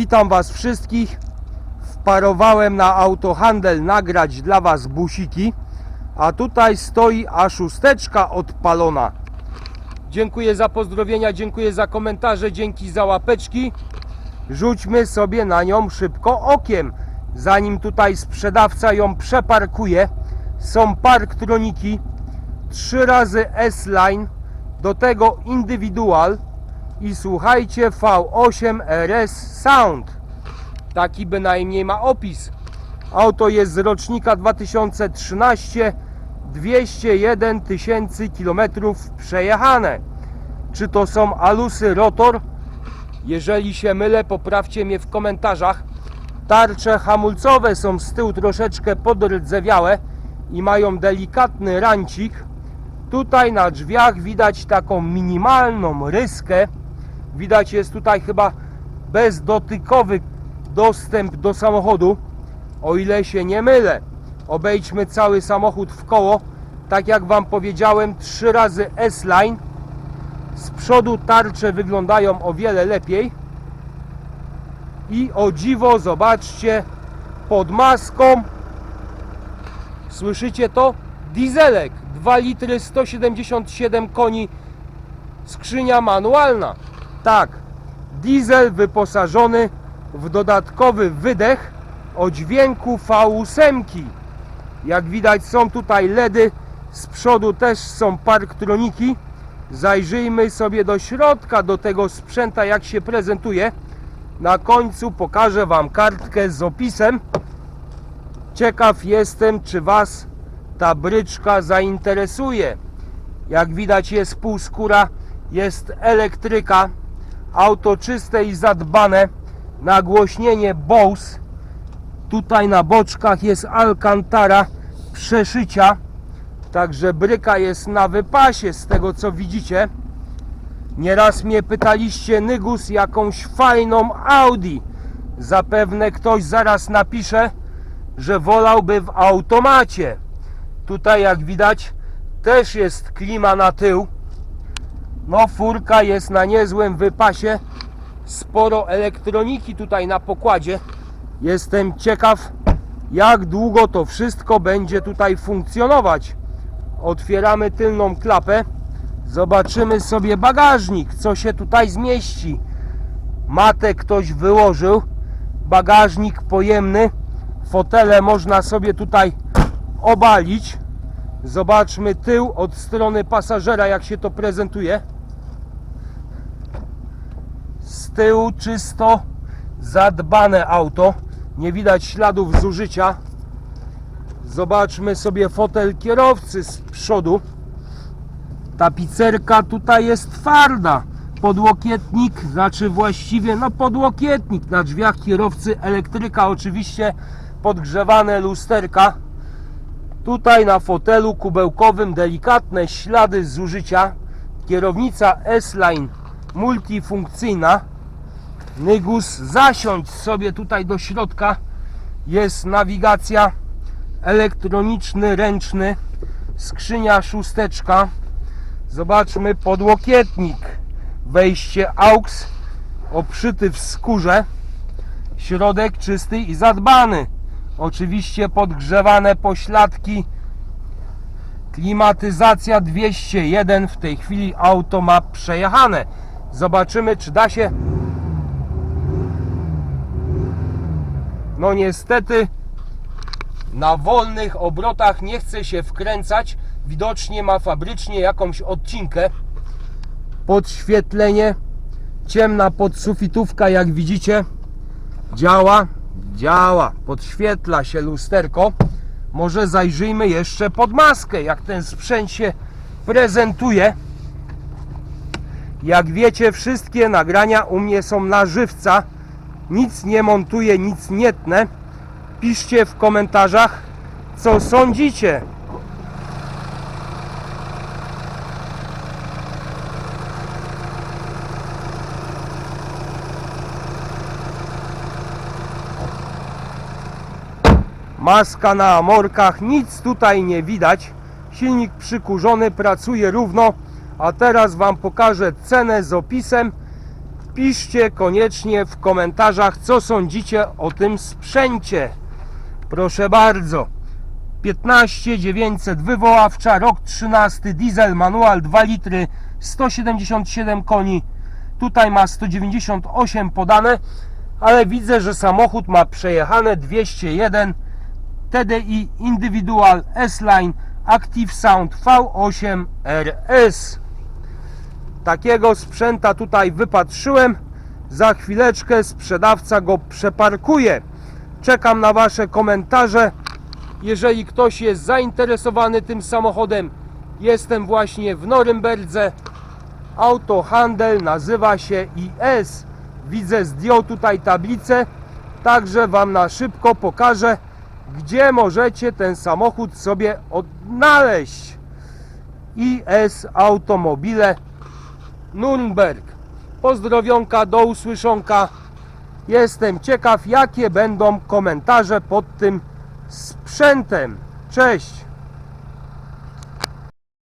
Witam Was wszystkich. Wparowałem na autohandel nagrać dla Was busiki, a tutaj stoi A6 odpalona. Dziękuję za pozdrowienia, dziękuję za komentarze, dzięki za łapeczki. Rzućmy sobie na nią szybko okiem, zanim tutaj sprzedawca ją przeparkuje. Są parktroniki, 3 razy S-Line, do tego indywidual i słuchajcie V8 RS Sound. Taki bynajmniej ma opis. Auto jest z rocznika 2013, 201 tysięcy kilometrów przejechane. Czy to są alusy rotor? Jeżeli się mylę, poprawcie mnie w komentarzach. Tarcze hamulcowe są z tyłu troszeczkę podrdzewiałe i mają delikatny rancik. Tutaj na drzwiach widać taką minimalną ryskę. Widać jest tutaj chyba bezdotykowy dostęp do samochodu, o ile się nie mylę. Obejdźmy cały samochód w koło. Tak jak Wam powiedziałem, trzy razy S-Line. Z przodu tarcze wyglądają o wiele lepiej. I o dziwo, zobaczcie, pod maską Słyszycie to? Dieselek 2 litry 177 koni skrzynia manualna. Tak, diesel wyposażony w dodatkowy wydech o dźwięku V8. Jak widać są tutaj LEDy, z przodu też są parktroniki. Zajrzyjmy sobie do środka do tego sprzęta jak się prezentuje. Na końcu pokażę Wam kartkę z opisem. Ciekaw jestem, czy Was ta bryczka zainteresuje. Jak widać jest półskóra, jest elektryka, auto czyste i zadbane, nagłośnienie Bose. Tutaj na boczkach jest Alcantara przeszycia, także bryka jest na wypasie z tego co widzicie. Nieraz mnie pytaliście, Nygus, jakąś fajną Audi. Zapewne ktoś zaraz napisze, że wolałby w automacie. Tutaj jak widać też jest klima na tył. No furka jest na niezłym wypasie. Sporo elektroniki tutaj na pokładzie. Jestem ciekaw jak długo to wszystko będzie tutaj funkcjonować. Otwieramy tylną klapę. Zobaczymy sobie bagażnik, co się tutaj zmieści. Matę ktoś wyłożył. Bagażnik pojemny fotele można sobie tutaj obalić. Zobaczmy tył od strony pasażera, jak się to prezentuje. Z tyłu czysto zadbane auto. Nie widać śladów zużycia. Zobaczmy sobie fotel kierowcy z przodu. Tapicerka tutaj jest twarda. Podłokietnik, znaczy właściwie no podłokietnik na drzwiach kierowcy, elektryka oczywiście, podgrzewane lusterka. Tutaj na fotelu kubełkowym delikatne ślady zużycia. Kierownica S-Line multifunkcyjna. Nygus, zasiądź sobie tutaj do środka. Jest nawigacja elektroniczny, ręczny. Skrzynia szósteczka. Zobaczmy podłokietnik. Wejście AUX obszyty w skórze. Środek czysty i zadbany. Oczywiście podgrzewane pośladki. Klimatyzacja 201. W tej chwili auto ma przejechane. Zobaczymy, czy da się. No niestety na wolnych obrotach nie chce się wkręcać. Widocznie ma fabrycznie jakąś odcinkę. Podświetlenie. Ciemna podsufitówka, jak widzicie. Działa działa, podświetla się lusterko. Może zajrzyjmy jeszcze pod maskę, jak ten sprzęt się prezentuje. Jak wiecie, wszystkie nagrania u mnie są na żywca. Nic nie montuję, nic nie tnę. Piszcie w komentarzach, co sądzicie. Maska na amorkach, nic tutaj nie widać. Silnik przykurzony, pracuje równo. A teraz Wam pokażę cenę z opisem. Piszcie koniecznie w komentarzach, co sądzicie o tym sprzęcie. Proszę bardzo. 15900 wywoławcza, rok 13, diesel, manual 2 litry, 177 koni. Tutaj ma 198 podane, ale widzę, że samochód ma przejechane 201 TDI Individual S-Line Active Sound V8 RS. Takiego sprzęta tutaj wypatrzyłem. Za chwileczkę sprzedawca go przeparkuje. Czekam na Wasze komentarze. Jeżeli ktoś jest zainteresowany tym samochodem, jestem właśnie w Norymberdze. Autohandel nazywa się IS. Widzę, zdjął tutaj tablicę, także Wam na szybko pokażę, gdzie możecie ten samochód sobie odnaleźć. IS Automobile Nürnberg. Pozdrowionka, do usłyszonka. Jestem ciekaw, jakie będą komentarze pod tym sprzętem. Cześć!